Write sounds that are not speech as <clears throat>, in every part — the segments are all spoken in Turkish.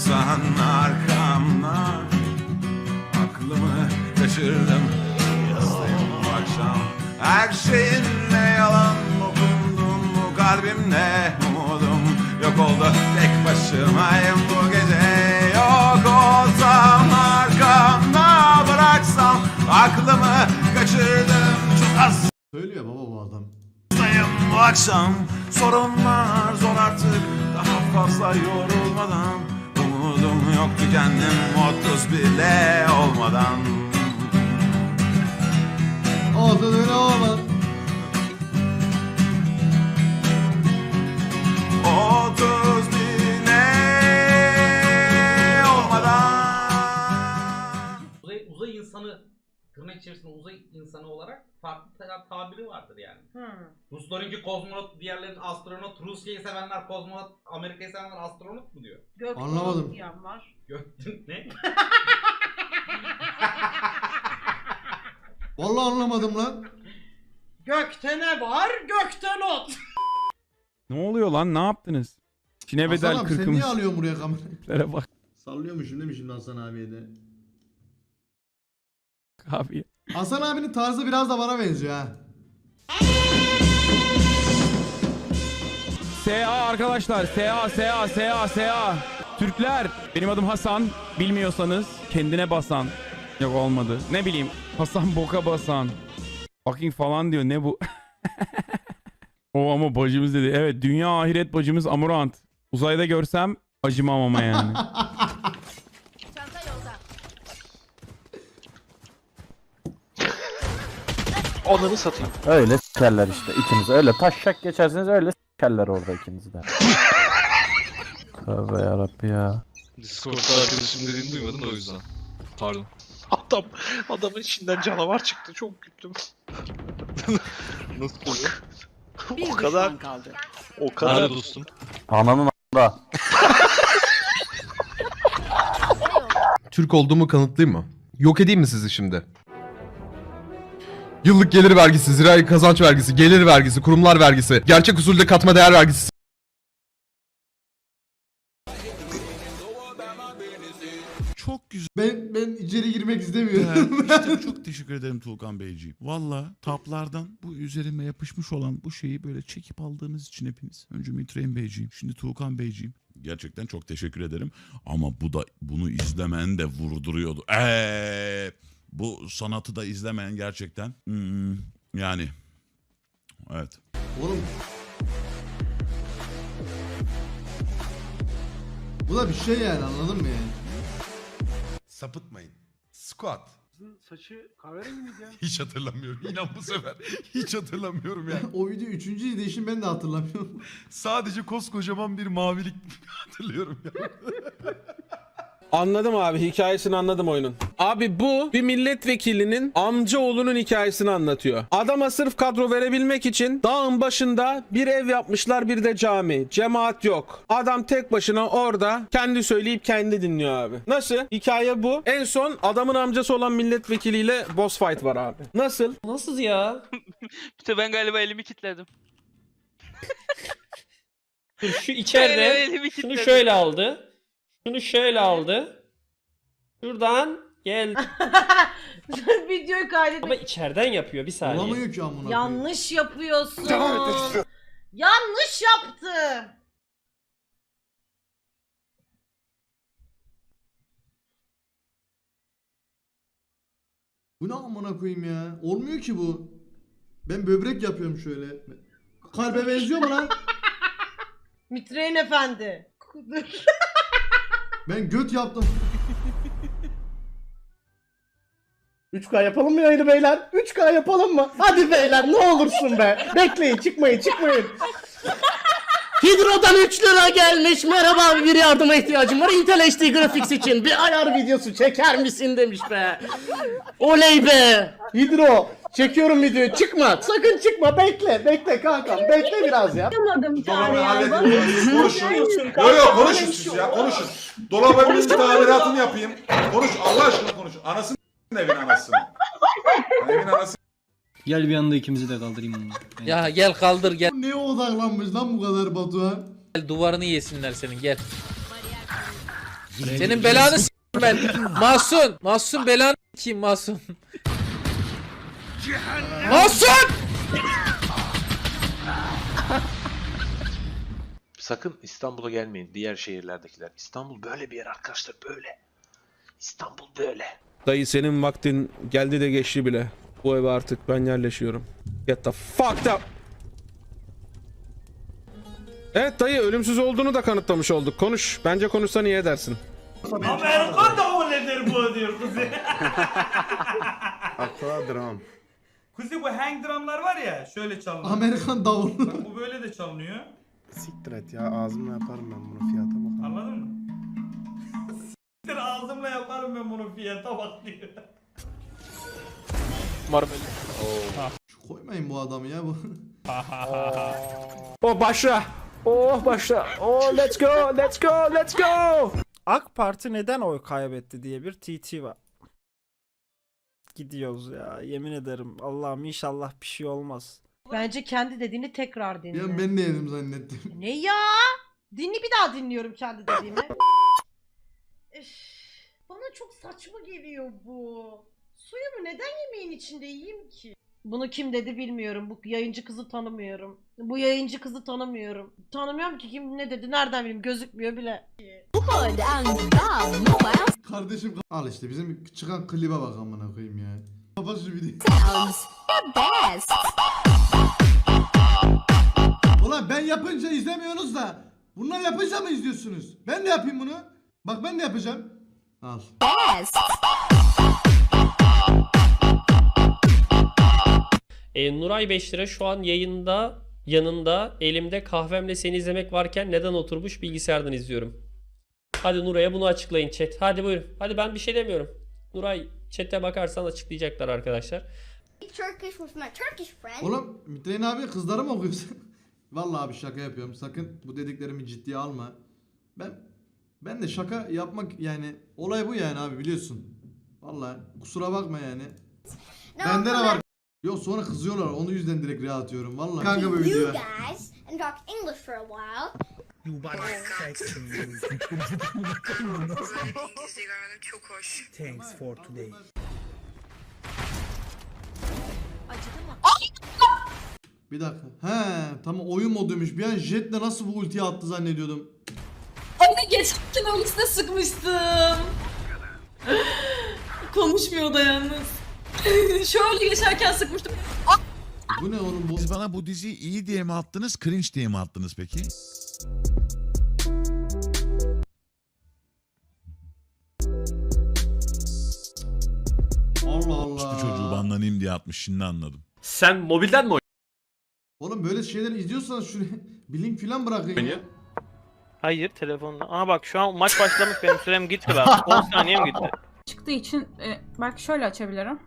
bıraksan arkamda. Aklımı kaçırdım. Bu akşam. Her şeyinle yalan okundum Bu kalbimle umudum Yok oldu. Tek başımayım bu gece. Yok olsam arkamda bıraksam Aklımı kaçırdım. Çok az Söylüyor baba bu adam. Bu akşam. Sorunlar zor artık. Daha fazla yorulmadan Umudum yok tükendim otuz bile olmadan Olsun öyle olmaz. Otuz bile olmadan Uzay, uzay insanı tırnak içerisinde uzay insanı olarak farklı ta- tabiri vardır yani. Ruslarınki kozmonot, diğerlerinin astronot, Rusya'yı sevenler kozmonot, Amerika'yı sevenler astronot mu diyor? Gök Anlamadım. diyen var. Göktün ne? <laughs> Vallahi anlamadım lan. Gökte ne var? Gökte not. Ne oluyor lan? Ne yaptınız? Çin'e Hasan bedel abi sen niye alıyorsun buraya kamerayı? <laughs> Bak Sallıyormuşum değil mi şimdi Hasan abiye de? Abi. Hasan abinin tarzı biraz da bana benziyor ha. SA arkadaşlar. SA, SA, SA, SA. Türkler. Benim adım Hasan. Bilmiyorsanız kendine basan. Yok olmadı. Ne bileyim. Hasan boka basan. Fucking falan diyor. Ne bu? <laughs> o ama bacımız dedi. Evet dünya ahiret bacımız Amurant. Uzayda görsem acımam ama yani. <laughs> Onları satayım. Öyle s**erler işte ikiniz. Öyle taşşak geçersiniz öyle s**erler orada ikiniz de. <laughs> Tövbe yarabbi ya. Discord'da arkadaşım dediğini duymadın o yüzden. Pardon. Adam, adamın içinden canavar çıktı. Çok güldüm. Nasıl oluyor? o kadar, o kadar. Nerede dostum? Ananın a**da. Türk olduğumu kanıtlayayım mı? Yok edeyim mi sizi şimdi? Yıllık gelir vergisi, zirai kazanç vergisi, gelir vergisi, kurumlar vergisi, gerçek usulde katma değer vergisi, Çok güzel. Ben ben içeri girmek istemiyorum. <laughs> işte çok teşekkür ederim Tuğkan Beyciğim. Valla taplardan bu üzerime yapışmış olan bu şeyi böyle çekip aldığınız için hepiniz. Önce Mitrein Beyciğim, şimdi Tuğkan Beyciğim. Gerçekten çok teşekkür ederim. Ama bu da bunu izlemen de vurduruyordu. Eee bu sanatı da izlemeyen gerçekten hmm, yani evet. Oğlum. Bu da bir şey yani anladın mı yani? Sapıtmayın. Squat. Saçı kahverengi miydi ya? <laughs> Hiç hatırlamıyorum. İnan bu sefer. Hiç hatırlamıyorum yani. <laughs> o video üçüncü izleyişim ben de hatırlamıyorum. Sadece koskocaman bir mavilik <laughs> hatırlıyorum ya. Anladım abi hikayesini anladım oyunun. Abi bu bir milletvekilinin amca oğlunun hikayesini anlatıyor. Adama sırf kadro verebilmek için dağın başında bir ev yapmışlar bir de cami. Cemaat yok. Adam tek başına orada kendi söyleyip kendi dinliyor abi. Nasıl? Hikaye bu. En son adamın amcası olan milletvekiliyle boss fight var abi. Nasıl? Nasıl ya? <laughs> İşte ben galiba elimi kilitledim. Şu içeride elimi şunu şöyle aldı. Şunu şöyle aldı. Şuradan gel. <laughs> Videoyu kaydetmek Ama içeriden yapıyor bir saniye. Olamıyor ki amına koyayım. yanlış yapıyorsun. Yanlış yaptı. Bu ne amına koyayım ya? Olmuyor ki bu. Ben böbrek yapıyorum şöyle. Kalbe benziyor mu lan? <laughs> Mitrein efendi. <laughs> Ben göt yaptım. <laughs> 3K yapalım mı yayını beyler? 3K yapalım mı? Hadi beyler ne olursun be. Bekleyin çıkmayın çıkmayın. <laughs> Hidro'dan 3 lira gelmiş. Merhaba abi bir yardıma ihtiyacım var. Intel HD Graphics için bir ayar videosu çeker misin demiş be. Oley be. Hidro çekiyorum videoyu. Çıkma. Sakın çıkma. Bekle. Bekle kankam. Bekle biraz ya. Yapamadım Dolabı halledin. Konuşun. Yok yok konuşun siz ya konuşun. Dolabın bir tamiratını yapayım. Konuş Allah aşkına konuş. Anasını evin anasını. Evin anası. Gel bir anda ikimizi de kaldırayım. Ya gel kaldır gel. Neye odaklanmış lan bu kadar Batuhan? Duvarını yesinler senin gel. Senin belanı s- ben. Mahsun. Mahsun belanı kim Mahsun? Mahsun! Sakın İstanbul'a gelmeyin diğer şehirlerdekiler. İstanbul böyle bir yer arkadaşlar böyle. İstanbul böyle. Dayı senin vaktin geldi de geçti bile. Bu eve artık ben yerleşiyorum. Get the fuck up. Evet dayı ölümsüz olduğunu da kanıtlamış olduk. Konuş. Bence konuşsan iyi edersin. Amerikan da o nedir bu diyor. Aqua drum. Kuzi bu hang drumlar var ya şöyle çalınıyor. Amerikan davulu. Bak bu böyle de çalınıyor. Siktir et ya ağzımla yaparım ben bunu fiyata bakalım. Anladın mı? Siktir ağzımla yaparım ben bunu fiyata bak diyor. Koymayın bu adamı ya bu. <laughs> Oh başla. Oh başla. Oh let's go. Let's go. Let's go. AK Parti neden oy kaybetti diye bir TT var. Gidiyoruz ya yemin ederim. Allah'ım inşallah bir şey olmaz. Bence kendi dediğini tekrar dinle. An ben de yedim zannettim. Ne ya? Dinle bir daha dinliyorum kendi dediğimi. Üf, bana çok saçma geliyor bu. Suyumu neden yemeğin içinde yiyeyim ki? Bunu kim dedi bilmiyorum. Bu yayıncı kızı tanımıyorum. Bu yayıncı kızı tanımıyorum. Tanımıyorum ki kim ne dedi nereden bileyim gözükmüyor bile. Kardeşim al işte bizim çıkan klibe bak amına koyayım ya. Kapat şu videoyu. Ulan ben yapınca izlemiyorsunuz da bunlar yapınca mı izliyorsunuz? Ben de yapayım bunu. Bak ben de yapacağım. Al. E, Nuray 5 lira şu an yayında yanında elimde kahvemle seni izlemek varken neden oturmuş bilgisayardan izliyorum. Hadi Nuray'a bunu açıklayın chat. Hadi buyurun. Hadi ben bir şey demiyorum. Nuray chat'e bakarsan açıklayacaklar arkadaşlar. Turkish with my Turkish friend. Oğlum Mitrein abi kızları mı okuyorsun? <laughs> Vallahi abi şaka yapıyorum. Sakın bu dediklerimi ciddiye alma. Ben ben de şaka yapmak yani olay bu yani abi biliyorsun. Vallahi kusura bakma yani. Bende de var. Yok sonra kızıyorlar. Onu yüzden direkt rahat atıyorum. Vallahi. Kanka bu you guys and talk English for a while. <laughs> Bir dakika. He tamam oyun moduymuş. Bir an jetle nasıl bu ultiyi attı zannediyordum. Anne geçerken Olis'te sıkmıştım. <laughs> Konuşmuyor da yalnız. <laughs> Şöyle geçerken sıkmıştım. Bu ne oğlum bu? Siz bana bu diziyi iyi diye mi attınız, cringe diye mi attınız peki? Allah Bu çocuğu Allah. banlanayım diye atmış şimdi anladım. Sen mobilden mi Oğlum böyle şeyler izliyorsanız şuraya <laughs> bir link falan bırakın ya. Hayır telefonla. Aa bak şu an maç başlamış benim sürem gitti lan. <laughs> 10 saniyem gitti. Çıktığı için bak şöyle açabilirim.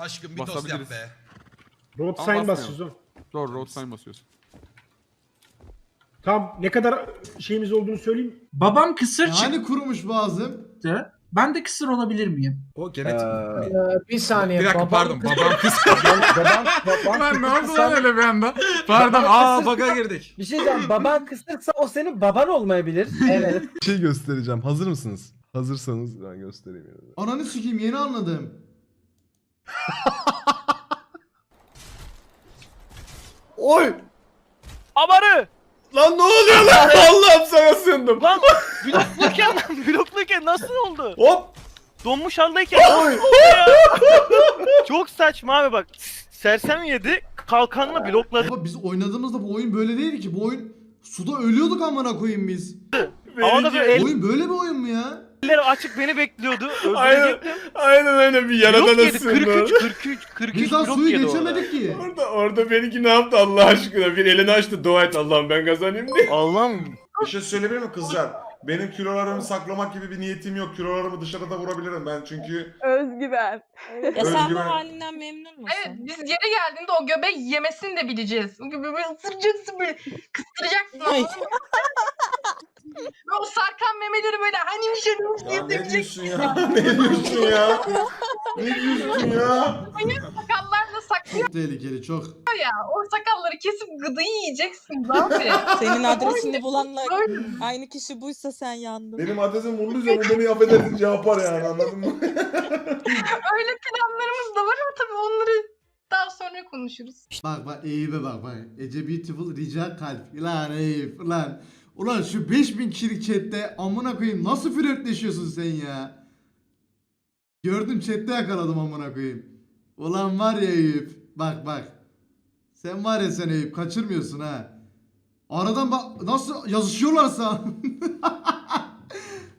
Aşkım bir tost yap be. Road sign basıyorsun. Doğru road sign basıyorsun. Tam ne kadar şeyimiz olduğunu söyleyeyim. Babam kısır Yani kurumuş boğazım. çıktı. Ben de kısır olabilir miyim? O genetik. bir saniye. Bir dakika pardon babam kız. <laughs> babam, babam ne oldu lan öyle bir anda? Pardon aa baka girdik. Bir şey diyeceğim. Baban kısırsa o senin baban olmayabilir. <laughs> Evet. Bir şey göstereceğim. Hazır mısınız? Hazırsanız ben göstereyim. Ananı sikeyim yeni anladım. Oy! Abarı! Lan ne oluyor lan? Allah'ım sana sığındım. Lan <laughs> blokluyken, blokluyken nasıl oldu? Hop! Donmuş haldeyken Çok saçma abi bak. Sersem yedi, kalkanla blokladı. Baba biz oynadığımızda bu oyun böyle değildi ki. Bu oyun suda ölüyorduk amına koyayım biz. Havada böyle Oyun böyle bir oyun mu ya? Elleri açık beni bekliyordu. Öldürecektim. Aynen öyle bir Blok yedi. 43, 43, 43 Biz daha blok suyu yedi orada. geçemedik ki. Orada, orada benimki ne yaptı Allah aşkına? Bir elini açtı dua et Allah'ım ben kazanayım diye. Allah'ım. Bir şey söyleyebilir mi kızlar? Benim kilolarımı saklamak gibi bir niyetim yok. Kilolarımı dışarıda vurabilirim ben çünkü Özgüven. Ya sen bu halinden memnun musun? Evet biz yere geldiğinde o göbeği yemesini de bileceğiz. O göbeği böyle ısıracaksın böyle kıstıracaksın. O sarkan memeleri böyle hani bir şey Ya ne diyorsun ya? ne diyorsun ya? Ne diyorsun ya? Sakallarla saklıyor Çok tehlikeli çok. ya. O sakalları kesip gıdıyı yiyeceksiniz abi. Senin adresini bulanla Böyle- aynı kişi buysa sen yandın. Benim adresim bunun üzerine beni affedersin yapar yani anladın mı? <laughs> Öyle planlarımız da var ama tabii onları daha sonra konuşuruz. Bak bak Eyüp'e bak bak. Ece Beautiful rica kalp. Lan Eyüp lan. Ulan şu 5000 kişilik chatte amına koyayım nasıl flörtleşiyorsun sen ya? Gördüm chatte yakaladım amına koyayım. Ulan var ya Eyüp. Bak bak. Sen var ya sen Eyüp kaçırmıyorsun ha. Aradan bak nasıl yazışıyorlarsa. <laughs>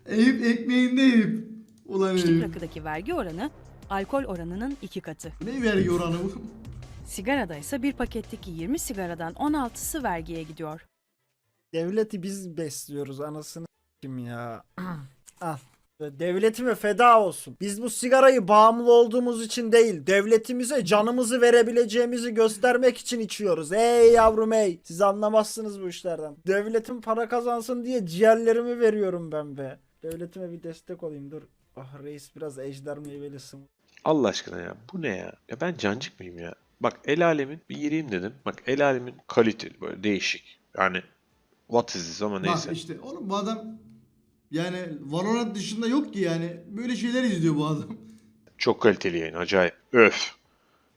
Eyüp ekmeğinde Eyüp. Ulan Eyüp. rakıdaki vergi oranı alkol oranının iki katı. Ne vergi oranı bu? Sigarada ise bir paketteki 20 sigaradan 16'sı vergiye gidiyor. Devleti biz besliyoruz anasını kim ya. <clears throat> Al. Devletime feda olsun. Biz bu sigarayı bağımlı olduğumuz için değil, devletimize canımızı verebileceğimizi göstermek için içiyoruz. Ey yavrum ey. Siz anlamazsınız bu işlerden. Devletim para kazansın diye ciğerlerimi veriyorum ben be. Devletime bir destek olayım dur. Ah reis biraz ejder meyvelisin. Allah aşkına ya bu ne ya? Ya ben cancık mıyım ya? Bak el alemin bir gireyim dedim. Bak el alemin kaliteli böyle değişik. Yani what is this ama neyse. Bak işte oğlum bu adam yani Valorant dışında yok ki yani. Böyle şeyler izliyor bu adam. Çok kaliteli yayın acayip. Öf.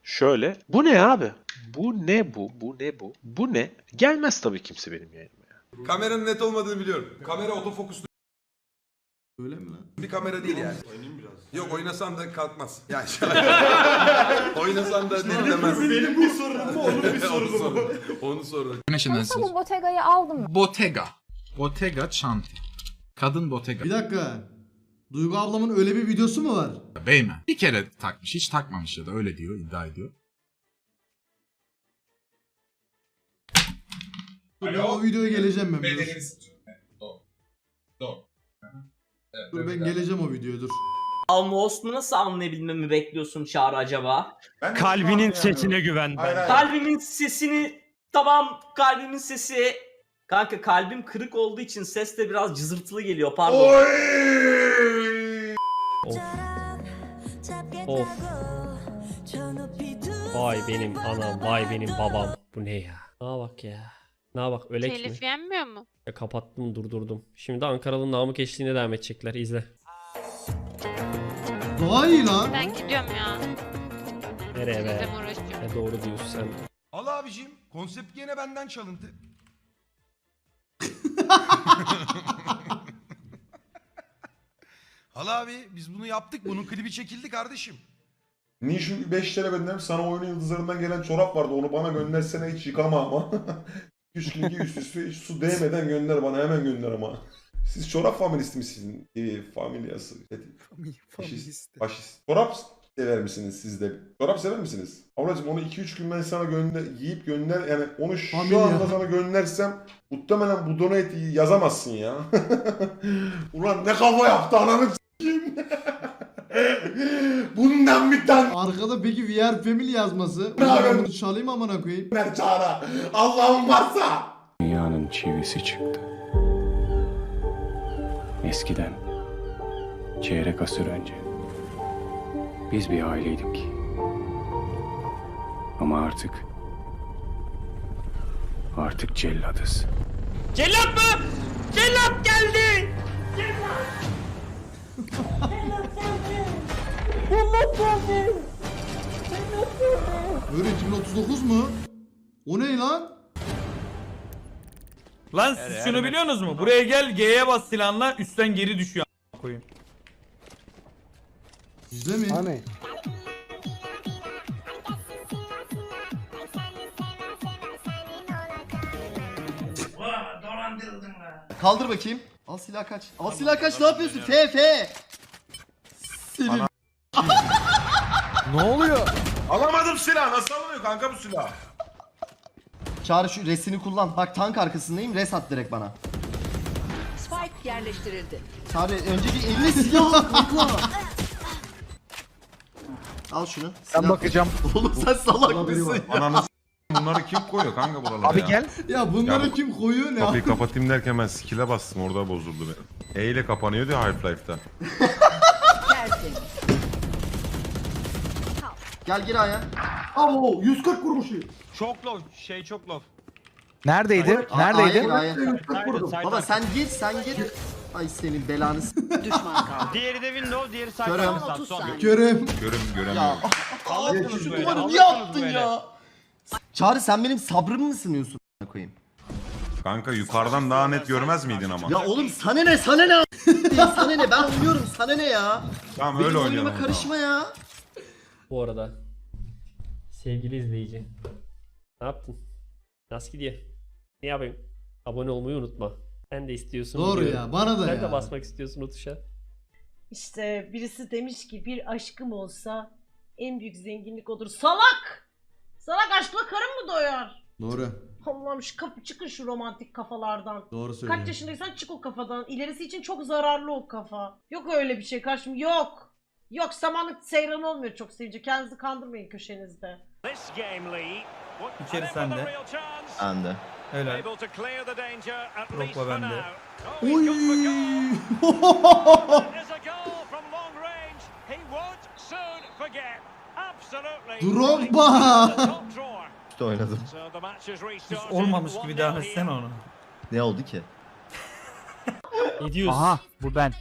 Şöyle. Bu ne abi? Bu ne bu? Bu ne bu? Bu ne? Gelmez tabii kimse benim yayınıma ya. Kameranın net olmadığını biliyorum. Kamera otofokuslu Öyle mi lan? bir kamera değil yani. Yok oynasan da kalkmaz. Yani <laughs> oynasan da dinlemez. Benim bu sorunum mu onun bir sorunu <laughs> mu? Onu sorun. bu Bottega'yı aldım mı? Bottega. Bottega Chanti. Kadın Bottega. Bir dakika. Duygu ablamın öyle bir videosu mu var? Beymen. Bir kere takmış. Hiç takmamış ya da öyle diyor. iddia ediyor. Dur ben o videoya geleceğim ben. biraz. Dur ben geleceğim o videoya dur. Almos'u nasıl anlayabilmemi bekliyorsun Çağrı acaba? Kalbinin sesine güven Kalbimin sesini tamam kalbimin sesi Kanka kalbim kırık olduğu için ses de biraz cızırtılı geliyor pardon. Oy! Of. Of. Vay benim anam, vay benim babam. Bu ne ya? Ne bak ya. Ne bak ölek mi? yenmiyor mu? Ya kapattım durdurdum. Şimdi Ankaralı Namık eşliğine devam edecekler. izle. Daha iyi lan. Ben gidiyorum ya. Nereye be? uğraşıyorum. Ne doğru diyorsun sen. Al abicim. Konsept gene benden çalıntı. Al abi biz bunu yaptık. Bunun klibi çekildi kardeşim. Niye şu 5 lira gönderdim sana oyunun yıldızlarından gelen çorap vardı onu bana göndersene hiç yıkama ama. <laughs> 3 gün üst üste hiç su değmeden gönder bana hemen gönder ama. Siz çorap familisti misiniz? Ee, familyası. <laughs> Faşist. Faşist. Çorap sever misiniz siz de? Çorap sever misiniz? Ablacım onu 2-3 gün ben sana gönder, giyip gönder yani onu şu Familya. anda sana göndersem muhtemelen bu donate'i yazamazsın ya. <laughs> Ulan ne kafa yaptı ananı s**eyim. <laughs> Bundan bir tane Arkada peki VR Family yazması. Ne abi? bunu çalayım amına koyayım. ver çağıra. Allah'ım varsa. Dünyanın çivisi çıktı. Eskiden, çeyrek asır önce, biz bir aileydik. Ama artık, artık celladız. Cellat mı? Cellat geldi! Böyle 2039 mu? O ne lan? Lan siz şunu biliyorsunuz mu? Buraya gel G'ye bas silahla üstten geri düşüyor koyayım. Bizde mi? Hani? Kaldır bakayım. Al silah kaç. Al silah kaç ne yapıyorsun? F F. Senin <laughs> Ne oluyor? Alamadım silah. Nasıl alınıyor kanka bu silah? Çağrı şu resini kullan. Bak tank arkasındayım. Res at direkt bana. Spike yerleştirildi. Çağrı önce bir eline silah <laughs> al şunu. Ben bakacağım. <laughs> Oğlum sen salak mısın ya? Ananı Bunları kim koyuyor kanka buralara ya? gel. Ya bunları Ya bu- kim koyuyor ne? Kapıyı kapatayım derken ben skill'e bastım orada bozuldu benim. E ile kapanıyordu ya Half-Life'da. <laughs> Gel gir aya. Abo 140 vurmuş. Çok low. Şey çok low. Neredeydi? Neredeydi? Baba sen gir sen gir. Ay senin belanı s- <laughs> Düşman kaldı. Diğeri de window, diğeri side. Körüm. Son 30 saniye. Görüm. Görüm göremiyorum. ya şu böyle, duvarı niye attın böyle. ya? Çağrı sen benim sabrımı mı sınıyorsun a**ına koyayım? Kanka yukarıdan daha net görmez miydin ama? Ya oğlum sana ne sana ne <laughs> sana ne ben oynuyorum sana ne ya? Tamam Benim öyle oyunuma oynayalım. o zaman. karışma ya. Bu arada sevgili izleyici ne yaptın? Nasıl gidiyor? Ne yapayım? Abone olmayı unutma. Sen de istiyorsun. Doğru biliyorum. ya bana da Sen ya. de basmak istiyorsun o tuşa. İşte birisi demiş ki bir aşkım olsa en büyük zenginlik odur. Salak! Salak aşkla karın mı doyar? Doğru. Allah'ım şu kapı çıkın şu romantik kafalardan. Doğru söylüyor. Kaç yaşındaysan çık o kafadan. İlerisi için çok zararlı o kafa. Yok öyle bir şey karşım yok. Yok samanlık seyran olmuyor çok sevince. Kendinizi kandırmayın köşenizde. İçeri sende. De. Helal. Rokla bende. Oy. <laughs> Drogba. <laughs> İşte oynadım. Olmamış gibi devam etsene onu. Ne oldu ki? Ne diyorsun? Aha bu ben.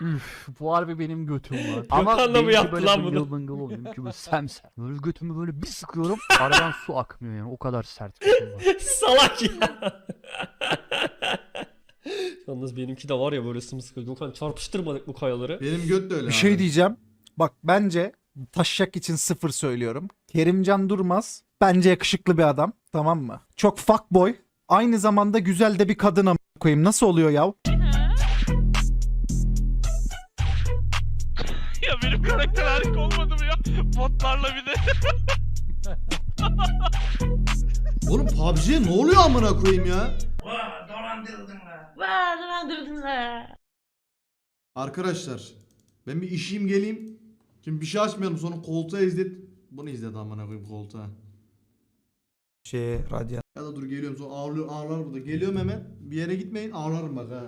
Üf, bu harbi benim götüm var. Gökhan da mı benimki yaptı böyle lan bunu? bıngıl bıngıl oluyor. Benimki böyle semsem. Böyle götümü böyle bir sıkıyorum. Aradan su akmıyor yani. O kadar sert götüm var. <laughs> Salak ya. Yalnız benimki de var ya böyle sımsıkı. Gökhan çarpıştırmadık bu kayaları. Benim göt de öyle Bir abi. şey diyeceğim. Bak bence taşacak için sıfır söylüyorum. Kerimcan Durmaz bence yakışıklı bir adam. Tamam mı? Çok fuckboy. Aynı zamanda güzel de bir kadın koyayım. Nasıl oluyor? Ya Botlarla bir de. Oğlum PUBG'ye ne oluyor amına koyayım ya? Var dolandırdın ha. Arkadaşlar ben bir işeyim geleyim. Şimdi bir şey açmayalım sonra koltuğa izlet. Bunu izlet amına koyayım koltuğa. Şey radyo. Ya da dur geliyorum sonra ağlıyor ağlar burada. Geliyorum hemen. Bir yere gitmeyin ağlarım bak ha.